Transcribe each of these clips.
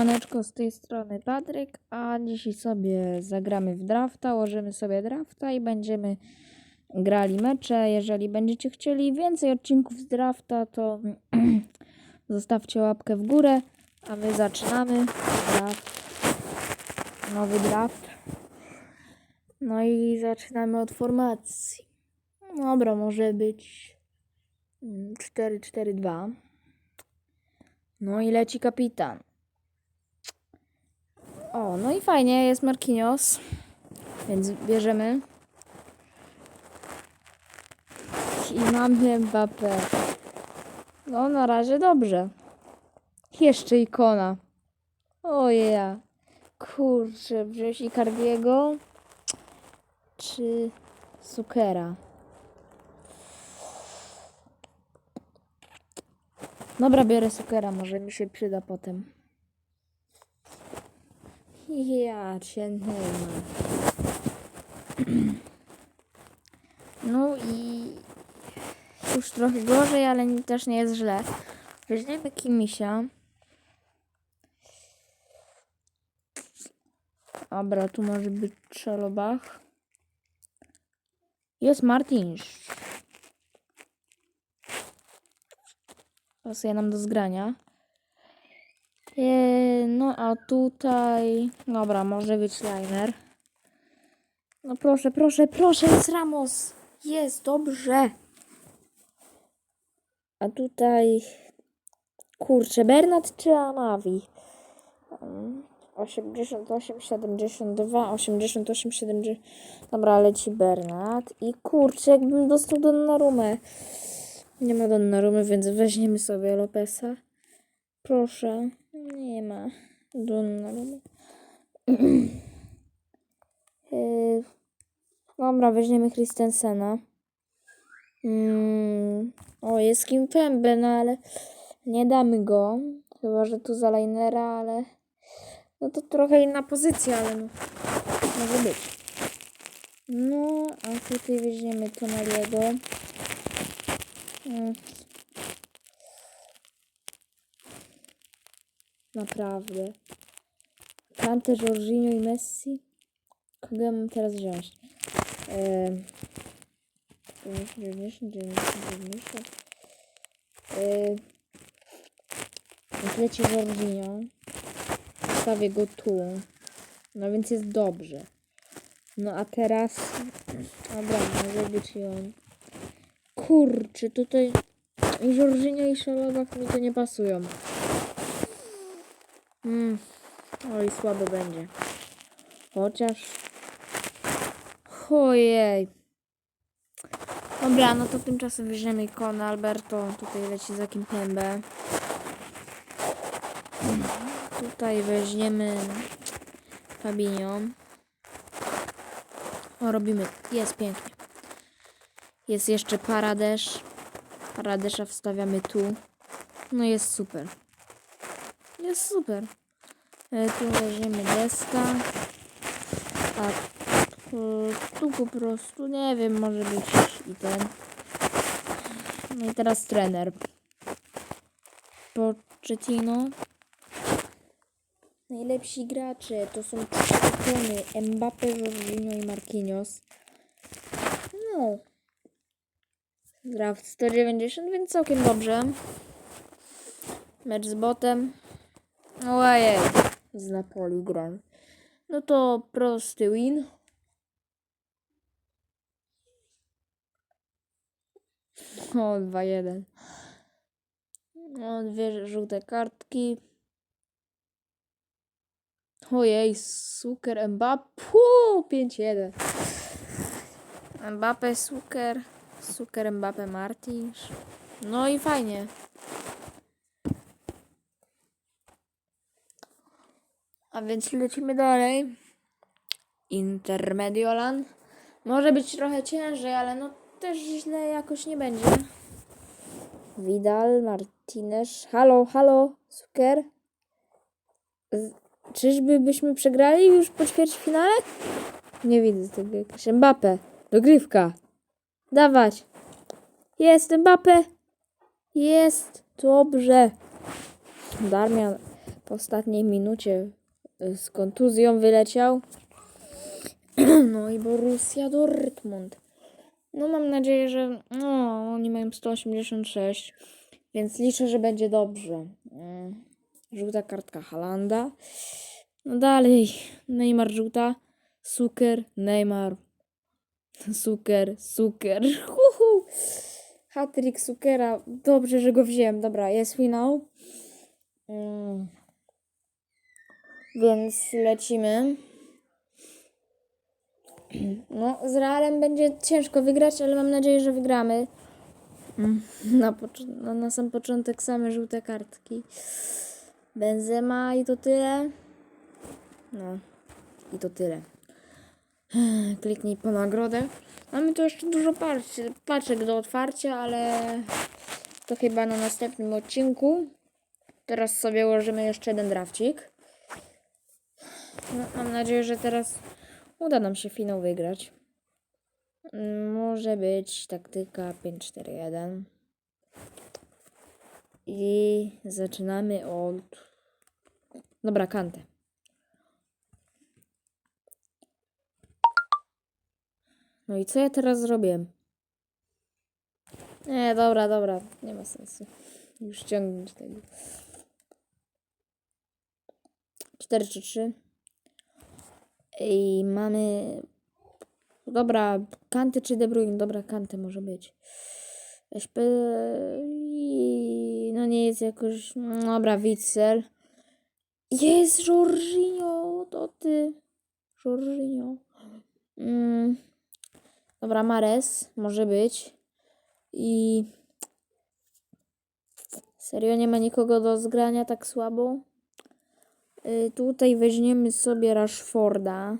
Siemaneczko, z tej strony Patryk, a dzisiaj sobie zagramy w drafta, ułożymy sobie drafta i będziemy grali mecze. Jeżeli będziecie chcieli więcej odcinków z drafta, to zostawcie łapkę w górę, a my zaczynamy draft. Nowy draft. No i zaczynamy od formacji. Dobra, może być mm, 4-4-2. No i leci kapitan. O, no i fajnie, jest Marquinhos. Więc bierzemy. I mamy Mbappé. No, na razie dobrze. Jeszcze ikona. Ojeja. Kurczę, wziąć Icardiego czy Sukera? Dobra, biorę Sukera, może mi się przyda potem. Ja cię ma. No i już trochę gorzej, ale też nie jest źle. Weźmiemy Kimisia. Dobra, tu może być Szalobach. Jest Martins. Pasuje nam do zgrania. Eee, no a tutaj... Dobra, może być liner. No proszę, proszę, proszę, jest Ramos. Jest, dobrze. A tutaj... Kurczę, Bernat czy Amavi? Mm, 88, 72, 88, 70... Dobra, leci Bernat. I kurczę, jakbym dostał Donnarumę. Nie ma Donnarumy, więc weźmiemy sobie Lopesa. Proszę. Nie ma. Donnarumy. Yy, Dobra, weźmiemy Christensena. Mm, o, jest Kim Pembe, no ale nie damy go. Chyba, że tu za linera, ale no to trochę inna pozycja, ale no, może być. No, a tutaj weźmiemy Tonaliego. Mm. Naprawdę. Kante, Jorginho i Messi? Kogo ja mam teraz wziąć? Eee, 90, 90, 90. Jak leci Jorginho. Stawię go tu. No więc jest dobrze. No a teraz... Dobra, może być i on. Kurczę, tutaj... I Jorginho i Szalowak mi to nie pasują. Mm. Oj, słabo będzie. Chociaż... Ojej. Dobra, no to tymczasem weźmiemy ikonę Alberto. Tutaj leci za Kimpembe. Tutaj weźmiemy Fabinho. O, robimy. Jest pięknie. Jest jeszcze Paradesz. Paradesza wstawiamy tu. No jest super. Jest super. E, Tu weźmiemy deska. A tu, tu po prostu, nie wiem, może być i ten. No i teraz trener. Pochettino. Najlepsi gracze to są trzy. Mbappe, Jorginho i Marquinhos. No. Draft 190, więc całkiem dobrze. Mecz z botem. Ojej. Z Napoli gram. No to prosty win. O, 2-1. No, dwie żółte kartki. Ojej, Suker, Mbappe. 5-1. Mbappe, Suker. Suker, Mbappe, Martins. No i fajnie. A więc lecimy dalej. Intermediolan. Może być trochę ciężej, ale no też źle jakoś nie będzie. Vidal, Martinez. Halo, halo, Suker. Czyżby byśmy przegrali już po ćwierćfinale? Nie widzę tego jakaś. Mbappe. Dogrywka. Dawać. Jest Mbappe. Jest. Dobrze. Darmian. w ostatniej minucie z kontuzją wyleciał. No i Borussia Dortmund. No mam nadzieję, że no, oni mają 186, więc liczę, że będzie dobrze. Mm, Żółta kartka Halanda. No dalej, Neymar żółta, Suker, Neymar, Suker, Suker. Huhu. Hatryk Sukera. Dobrze, że go wziąłem. Dobra, jest finał. Mm. Więc lecimy. No, z Realem będzie ciężko wygrać, ale mam nadzieję, że wygramy. Na, no, na sam początek same żółte kartki. Benzema i to tyle. No, i to tyle. Kliknij po nagrodę. Mamy tu jeszcze dużo paczek do otwarcia, ale to chyba na następnym odcinku. Teraz sobie ułożymy jeszcze jeden drafcik. No, mam nadzieję, że teraz uda nam się finał wygrać. Może być taktyka 5-4-1. I zaczynamy od... Dobra, kantę. No i co ja teraz zrobię? Nie, dobra, dobra, nie ma sensu. Już ściągnąć tego. 4 czy 3. I mamy. Dobra, kanty czy De Bruyne? Dobra, kanty może być. SP. No nie jest jakoś. Dobra, Witzel. Jest Jorginho, to ty. Jorginho. Mm. Dobra, Mares może być. I. Serio nie ma nikogo do zgrania tak słabo. Y, tutaj weźmiemy sobie Rashforda.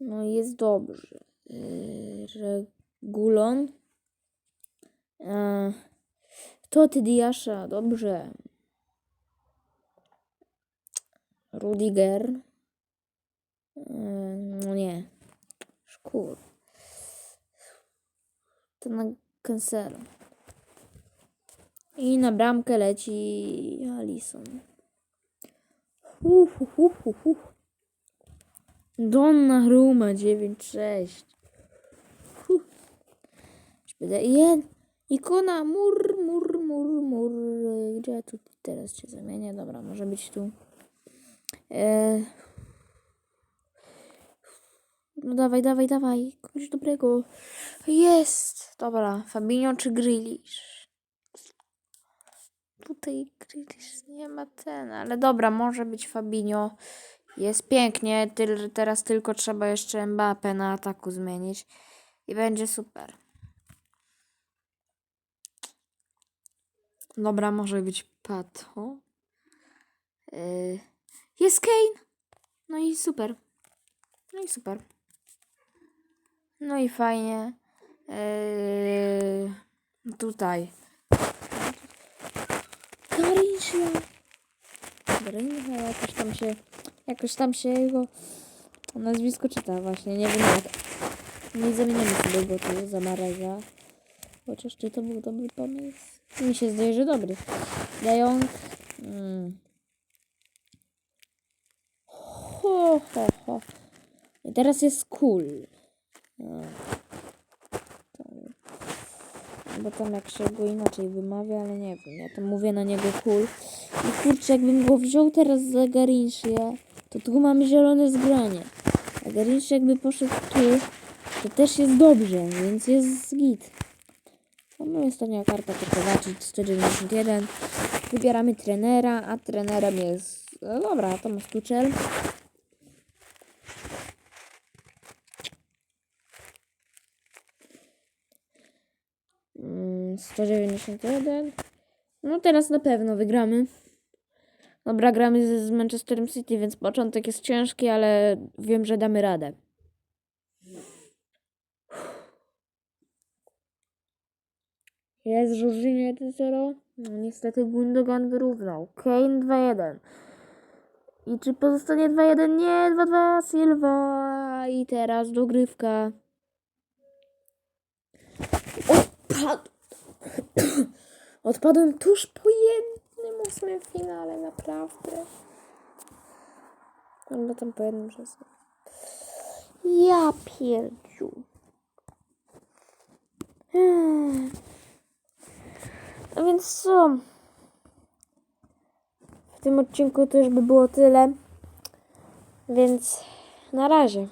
No jest dobrze. Y, Regulon. To ty Diasza, dobrze. Rudiger. E, no nie. Szkur. To na cancel. I na bramkę leci Alison. Hu, hu, hu, hu, hu. Donna Ruma 9-6. Hu. Będę jen. Ikona mur, mur, mur, mur. Gdzie ja tu teraz się zamienię? Dobra, może być tu. E... No dawaj, dawaj, dawaj. Kogoś dobrego. Jest. Dobra, Fabinho czy Grealish? Tutaj Grealish nie ma ten, ale dobra, może być Fabinho. Jest pięknie, tyl, teraz tylko trzeba jeszcze Mbappé na ataku zmienić i będzie super. Dobra, może być Pato. Yy, jest Kane. No i super. No i super. No i fajnie. Yy, tutaj. Garinsia. Garinsia jakoś tam się, jakoś tam się jego nazwisko czyta właśnie, nie wiem jak. Nie zamieniamy sobie go tu za Mareza. Chociaż czy to był dobry pomysł? Mi się zdaje, że dobry. Dając... Mm. Ho, ho, ho. I teraz jest cool. No. Bo tam jak się go inaczej wymawia, ale nie wiem. Ja tam mówię na niego cool. I kurczę, jakbym go wziął teraz za Garinsię, to tu mamy zielone zgranie. A Garinszy jakby poszedł tu, to też jest dobrze, więc jest git. No i ostatnia karta to Kowacic 191. Wybieramy trenera, a trenerem jest... No dobra, Tomasz Tuchel. 191. No teraz na pewno wygramy. Dobra, gramy z, z Manchesterem City, więc początek jest ciężki, ale wiem, że damy radę. Jest Jorginho 1-0. No niestety Gundogan wyrównał. Kane 2-1. I czy pozostanie 2-1? Nie, 2-2 Silva. I teraz dogrywka. Odpadł. Odpadłem tuż po jednym ósmym finale, naprawdę. No tam po jednym przez. Ja pierdziu. Hmm. A więc co? W tym odcinku to już by było tyle. Więc na razie.